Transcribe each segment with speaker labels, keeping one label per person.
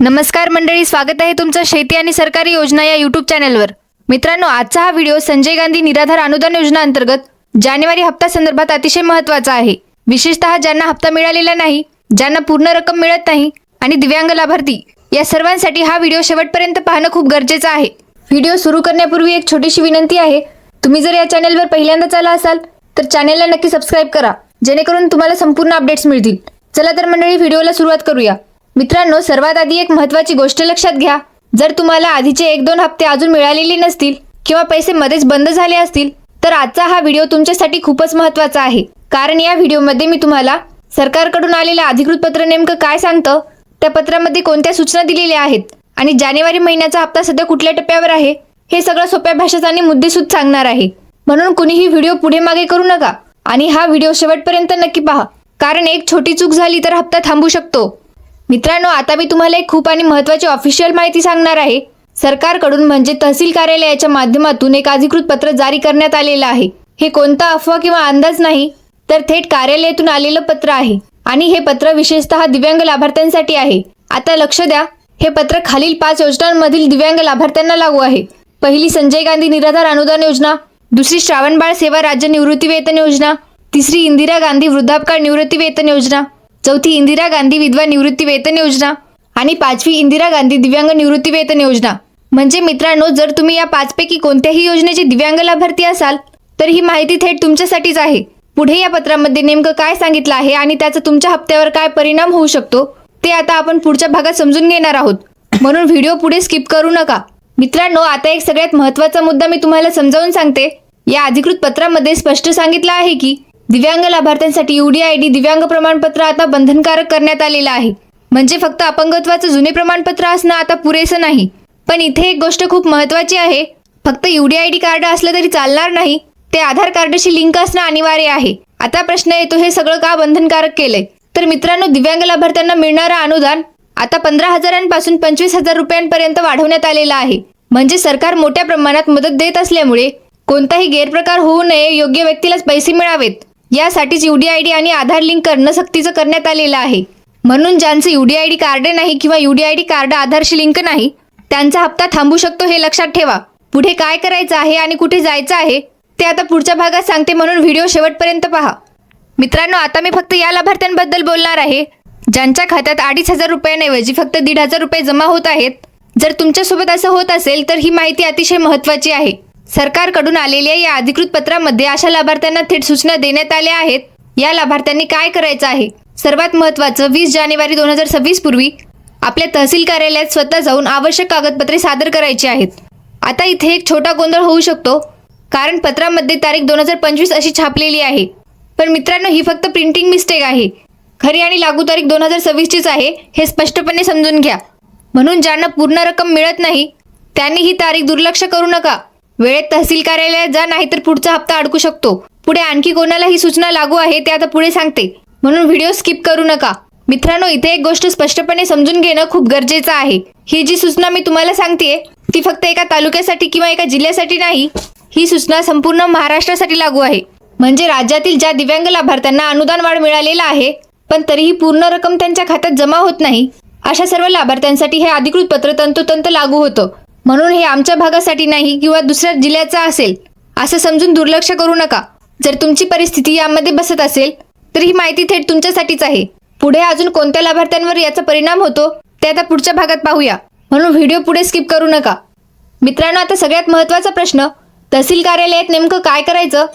Speaker 1: नमस्कार मंडळी स्वागत आहे तुमचं शेती आणि सरकारी योजना या युट्यूब चॅनलवर मित्रांनो आजचा हा व्हिडिओ संजय गांधी निराधार अनुदान योजना अंतर्गत जानेवारी हप्ता संदर्भात अतिशय महत्त्वाचा आहे. विशेषतः ज्यांना हप्ता मिळालेला नाही ज्यांना पूर्ण रक्कम मिळत नाही आणि दिव्यांग लाभार्थी या सर्वांसाठी हा व्हिडिओ शेवटपर्यंत पाहणं खूप गरजेचं आहे. व्हिडिओ सुरू करण्यापूर्वी एक छोटीशी विनंती आहे. तुम्ही जर या चॅनलवर पहिल्यांदाच आला असाल तर चॅनलला नक्की सबस्क्राईब करा जेणेकरून तुम्हाला संपूर्ण अपडेट्स मिळतील. चला तर मंडळी व्हिडिओला सुरुवात करूया. मित्रांनो सर्वात आधी एक महत्वाची गोष्ट लक्षात घ्या. जर तुम्हाला आधीचे एक दोन हप्ते अजून मिळालेले नसतील किंवा पैसे मध्येच बंद झाले असतील तर आजचा हा व्हिडिओ तुमच्यासाठी खूपच महत्त्वाचा आहे. कारण या व्हिडिओमध्ये मी तुम्हाला सरकारकडून आलेलं अधिकृत पत्र नेमकं काय सांगतं त्या पत्रामध्ये कोणत्या सूचना दिलेल्या आहेत आणि जानेवारी महिन्याचा हप्ता सध्या कुठल्या टप्प्यावर आहे हे सगळं सोप्या भाषेत आणि मुद्देसूद सांगणार आहे. म्हणून कुणीही व्हिडिओ पुढे मागे करू नका आणि हा व्हिडिओ शेवटपर्यंत नक्की पहा. कारण एक छोटी चूक झाली तर हप्ता थांबू शकतो. मित्रांनो आता मी तुम्हाला एक खूप आणि महत्त्वाची ऑफिशियल माहिती सांगणार आहे. सरकारकडून म्हणजे तहसील कार्यालयाच्या माध्यमातून एक अधिकृत पत्र जारी करण्यात आलेलं आहे. हे कोणता अफवा किंवा अंदाज नाही तर थेट कार्यालयातून आलेलं पत्र आहे. आणि हे पत्र विशेषतः दिव्यांग लाभार्थ्यांसाठी आहे. आता लक्ष द्या हे पत्र खालील पाच योजनांमधील दिव्यांग लाभार्थ्यांना लागू आहे. पहिली संजय गांधी निराधार अनुदान योजना. दुसरी श्रावणबाळ सेवा राज्य निवृत्ती वेतन योजना. तिसरी इंदिरा गांधी वृद्धापकाळ निवृत्ती वेतन योजना. चौथी इंदिरा गांधी विधवा निवृत्ती वेतन योजना आणि पाचवी इंदिरा गांधी दिव्यांग निवृत्ती वेतन योजना. म्हणजे मित्रांनो जर तुम्ही या पाचपैकी कोणत्याही योजनेचे दिव्यांग लाभार्थी असाल तर ही माहिती थेट तुमच्यासाठीच आहे. पुढे या पत्रामध्ये नेमकं काय सांगितलं आहे आणि त्याचा तुमच्या हप्त्यावर काय परिणाम होऊ शकतो ते आता आपण पुढच्या भागात समजून घेणार आहोत. म्हणून व्हिडिओ पुढे स्किप करू नका. मित्रांनो आता एक सगळ्यात महत्त्वाचा मुद्दा मी तुम्हाला समजावून सांगते. या अधिकृत पत्रामध्ये स्पष्ट सांगितलं आहे की दिव्यांग लाभार्थ्यांसाठी युडीआयडी दिव्यांग प्रमाणपत्र आता बंधनकारक करण्यात आलेलं आहे. म्हणजे फक्त अपंगत्वाचं जुने प्रमाणपत्र असणं आता पुरेसं नाही. पण इथे एक गोष्ट खूप महत्त्वाची आहे. फक्त युडीआयडी कार्ड असलं तरी चालणार नाही. ते आधार कार्डशी लिंक असणं अनिवार्य आहे. आता प्रश्न येतो हे सगळं का बंधनकारक केलंय? तर मित्रांनो दिव्यांग लाभार्थ्यांना मिळणारं अनुदान आता पंधरा हजारांपासून पंचवीस हजार रुपयांपर्यंत वाढवण्यात आलेलं आहे. म्हणजे सरकार मोठ्या प्रमाणात मदत देत असल्यामुळे कोणताही गैरप्रकार होऊ नये योग्य व्यक्तीलाच पैसे मिळावेत. यासाठीच यूडीआयडी आणि आधार लिंक करणं सक्तीचं करण्यात आलेलं आहे. म्हणून ज्यांचं यूडीआयडी कार्ड नाही किंवा यूडीआयडी कार्ड आधारशी लिंक नाही त्यांचा हप्ता थांबू शकतो हे लक्षात ठेवा. पुढे काय करायचं आहे आणि कुठे जायचं आहे ते आता पुढच्या भागात सांगते म्हणून व्हिडिओ शेवटपर्यंत पहा. मित्रांनो आता मी फक्त या लाभार्थ्यांबद्दल बोलणार आहे. ज्यांच्या खात्यात अडीच हजार रुपयांऐवजी फक्त दीड हजार रुपये जमा होत आहेत जर तुमच्यासोबत असं होत असेल तर ही माहिती अतिशय महत्त्वाची आहे. सरकारकडून आलेल्या या अधिकृत पत्रामध्ये अशा लाभार्थ्यांना थेट सूचना देण्यात आल्या आहेत. या लाभार्थ्यांनी काय करायचं आहे? सर्वात महत्त्वाचं वीस जानेवारी दोन हजार सव्वीस पूर्वी आपल्या तहसील कार्यालयात स्वतः जाऊन आवश्यक कागदपत्रे सादर करायची आहेत. आता इथे एक छोटा गोंधळ होऊ शकतो कारण पत्रामध्ये तारीख दोन हजार पंचवीस अशी छापलेली आहे. पण मित्रांनो ही फक्त प्रिंटिंग मिस्टेक आहे. खरी आणि लागू तारीख दोन हजार सव्वीसचीच आहे हे स्पष्टपणे समजून घ्या. म्हणून ज्यांना पूर्ण रक्कम मिळत नाही त्यांनी ही तारीख दुर्लक्ष करू नका. वेळेत तहसील कार्यालयात जा नाही तर पुढचा हप्ता अडकू शकतो. पुढे आणखी कोणाला ही सूचना लागू आहे ते आता पुढे सांगते. म्हणून व्हिडिओ स्किप करू नका. मित्रांनो इथे एक गोष्ट स्पष्टपणे समजून घेणं खूप गरजेचं आहे. ही जी सूचना मी तुम्हाला सांगते ती फक्त एका तालुक्यासाठी किंवा एका जिल्ह्यासाठी नाही ही सूचना संपूर्ण महाराष्ट्रासाठी लागू आहे. म्हणजे राज्यातील ज्या दिव्यांग लाभार्थ्यांना अनुदान वाढ मिळालेला आहे पण तरीही पूर्ण रक्कम त्यांच्या खात्यात जमा होत नाही अशा सर्व लाभार्थ्यांसाठी हे अधिकृत पत्र तंतोतंत लागू होतं. म्हणून हे आमच्या भागासाठी नाही किंवा दुसऱ्या जिल्ह्याचा असेल असं समजून दुर्लक्ष करू नका. जर तुमची परिस्थिती यामध्ये बसत असेल तर ही माहिती थेट तुमच्यासाठीच आहे. पुढे अजून कोणत्या लाभार्थ्यांवर याचा परिणाम होतो ते आता पुढच्या भागात पाहूया. म्हणून व्हिडिओ पुढे स्किप करू नका. मित्रांनो आता सगळ्यात महत्त्वाचा प्रश्न तहसील कार्यालयात नेमकं काय करायचं?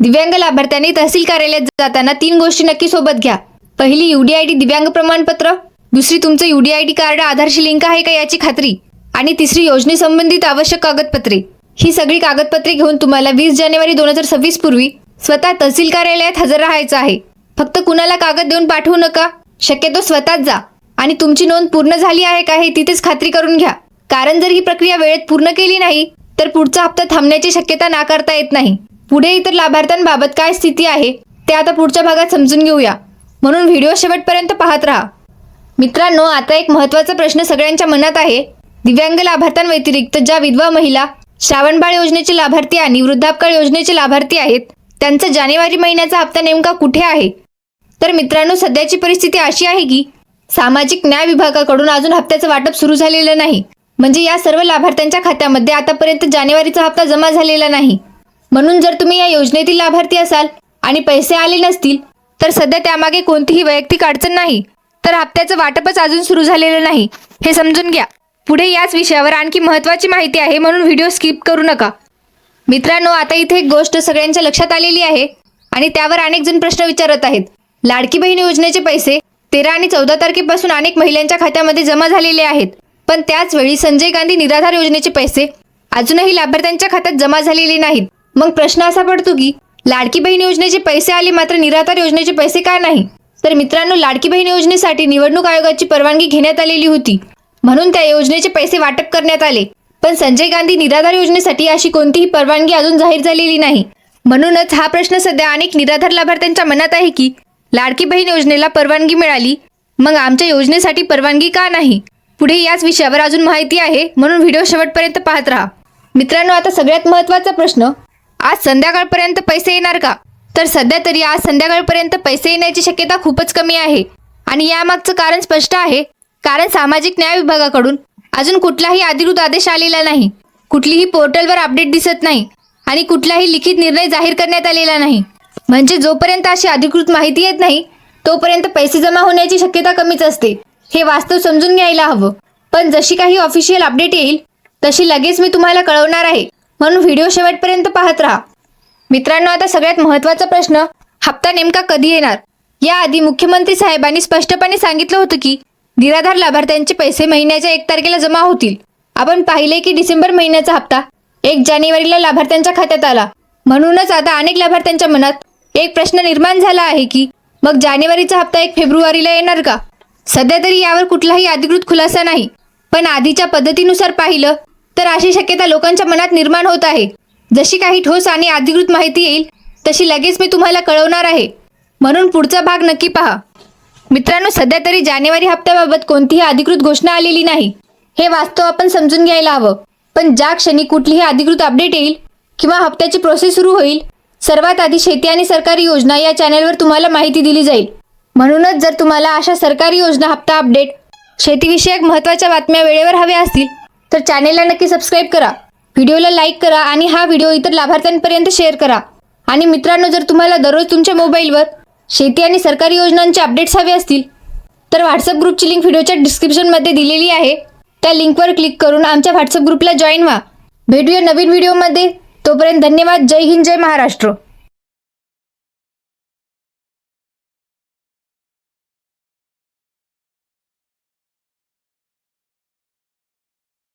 Speaker 1: दिव्यांग लाभार्थ्यांनी तहसील कार्यालयात जाताना तीन गोष्टी नक्की सोबत घ्या. पहिली युडीआयडी दिव्यांग प्रमाणपत्र. दुसरी तुमचं युडीआयडी कार्ड आधारशी लिंक आहे का याची खात्री. आणि तिसरी योजनेसंबंधित आवश्यक कागदपत्रे. ही सगळी कागदपत्रे घेऊन तुम्हाला वीस जानेवारी दोन हजार सव्वीस पूर्वी स्वतः तहसील कार्यालयात हजर राहायचं आहे. फक्त कुणाला कागद देऊन पाठवू नका. शक्यतो स्वतःच जा. आणि तुमची नोंद पूर्ण झाली आहे का हे तिथेच खात्री करून घ्या. कारण जर ही प्रक्रिया वेळेत पूर्ण केली नाही तर पुढचा हप्ता थांबण्याची शक्यता नाकारता येत नाही. पुढे इतर लाभार्थ्यांबाबत काय स्थिती आहे ते आता पुढच्या भागात समजून घेऊया. म्हणून व्हिडिओ शेवटपर्यंत पाहत राहा. मित्रांनो आता एक महत्त्वाचा प्रश्न सगळ्यांच्या मनात आहे. दिव्यांग लाभार्थ्यांव्यतिरिक्त ज्या विधवा महिला श्रावणबाळ योजनेचे लाभार्थी आणि वृद्धापकाळ योजनेचे लाभार्थी आहेत त्यांचा जानेवारी महिन्याचा हप्ता नेमका कुठे आहे? तर मित्रांनो सध्याची परिस्थिती अशी आहे की सामाजिक न्याय विभागाकडून अजून हप्त्याचं वाटप सुरू झालेलं नाही. म्हणजे या सर्व लाभार्थ्यांच्या खात्यामध्ये आतापर्यंत जानेवारीचा हप्ता जमा झालेला नाही. म्हणून जर तुम्ही या योजनेतील लाभार्थी असाल आणि पैसे आले नसतील तर सध्या त्यामागे कोणतीही वैयक्तिक अडचण नाही. तर हप्त्याचं वाटपच अजून सुरू झालेलं नाही. हे समजून घ्या. पुढे याच विषयावर आणखी महत्त्वाची माहिती आहे म्हणून व्हिडिओ स्किप करू नका. मित्रांनो आता इथे एक गोष्ट सगळ्यांच्या लक्षात आलेली आहे आणि त्यावर अनेक जण प्रश्न विचारत आहेत. लाडकी बहीण योजनेचे पैसे तेरा आणि चौदा तारखेपासून अनेक महिलांच्या खात्यामध्ये जमा झालेले आहेत. पण त्याच वेळी संजय गांधी निराधार योजनेचे पैसे अजूनही लाभार्थ्यांच्या खात्यात जमा झालेले नाहीत. मग प्रश्न असा पडतो की लाडकी बहीण योजनेचे पैसे आले मात्र निराधार योजनेचे पैसे का नाही? तर मित्रांनो लाडकी बहीण योजनेसाठी निवडणूक आयोगाची परवानगी घेण्यात आलेली होती. म्हणून त्या योजनेचे पैसे वाटप करण्यात आले. पण संजय गांधी निराधार योजनेसाठी अशी कोणतीही परवानगी अजून जाहीर झालेली नाही. म्हणूनच हा प्रश्न सध्या अनेक निराधार लाभार्थ्यांच्या मनात आहे की लाडकी बहीण योजनेला परवानगी मिळाली मग आमच्या योजनेसाठी परवानगी का नाही? पुढे याच विषयावर अजून माहिती आहे म्हणून व्हिडिओ शेवटपर्यंत पाहत राहा. मित्रांनो आता सगळ्यात महत्त्वाचा प्रश्न आज संध्याकाळपर्यंत पैसे येणार का? तर सध्या तरी आज संध्याकाळपर्यंत पैसे येण्याची शक्यता खूपच कमी आहे. आणि यामागचं कारण स्पष्ट आहे कारण सामाजिक न्याय विभागाकडून अजून कुठलाही अधिकृत आदेश आलेला नाही. कुठलीही पोर्टलवर अपडेट दिसत नाही आणि कुठलाही लिखित निर्णय जाहीर करण्यात आलेला नाही. म्हणजे जोपर्यंत अशी अधिकृत माहिती येत नाही तोपर्यंत पैसे जमा होण्याची शक्यता कमीच असते. हे वास्तव समजून घ्यायला हवं. पण जशी काही ऑफिशियल अपडेट येईल तशी लगेच मी तुम्हाला कळवणार आहे. म्हणून व्हिडिओ शेवटपर्यंत पाहत राहा. मित्रांनो आता सगळ्यात महत्त्वाचा प्रश्न हप्ता नेमका कधी येणार? याआधी मुख्यमंत्री साहेबांनी स्पष्टपणे सांगितलं होतं की निराधार लाभार्थ्यांचे पैसे महिन्याच्या एक तारखेला जमा होतील. आपण पाहिले की डिसेंबर महिन्याचा हप्ता एक जानेवारीला लाभार्थ्यांच्या खात्यात आला. म्हणूनच आता अनेक लाभार्थ्यांच्या मनात एक प्रश्न निर्माण झाला आहे की मग जानेवारीचा हप्ता एक फेब्रुवारीला येणार का? सध्या तरी यावर कुठलाही अधिकृत खुलासा नाही. पण आधीच्या पद्धतीनुसार पाहिलं तर अशी शक्यता लोकांच्या मनात निर्माण होत आहे. जशी काही ठोस आणि अधिकृत माहिती येईल तशी लगेच मी तुम्हाला कळवणार आहे. म्हणून पुढचा भाग नक्की पहा. मित्रांनो सध्या तरी जानेवारी हप्त्याबाबत कोणतीही अधिकृत घोषणा आलेली नाही. हे वास्तव आपण समजून घ्यायला हवं. पण ज्या क्षणी कुठलीही अधिकृत अपडेट येईल किंवा हप्त्याची प्रोसेस सुरू होईल सर्वात आधी शेती आणि सरकारी योजना या चॅनेलवर तुम्हाला माहिती दिली जाईल. म्हणूनच जर तुम्हाला अशा सरकारी योजना हप्ता अपडेट शेतीविषयक महत्त्वाच्या बातम्या वेळेवर हव्या असतील तर चॅनेलला नक्की सबस्क्राईब करा. व्हिडिओला लाईक करा आणि हा व्हिडिओ इतर लाभार्थ्यांपर्यंत शेअर करा. आणि मित्रांनो जर तुम्हाला दररोज तुमच्या मोबाईलवर शेती आणि सरकारी योजनांचे अपडेट्स हवे असतील तर व्हॉट्सअप ग्रुपची लिंक व्हिडिओच्या डिस्क्रिप्शनमध्ये दिलेली आहे. त्या लिंकवर क्लिक करून आमच्या व्हॉट्सअप ग्रुपला जॉईन व्हा. भेटूया नवीन व्हिडिओमध्ये तोपर्यंत धन्यवाद. जय हिंद जय महाराष्ट्र.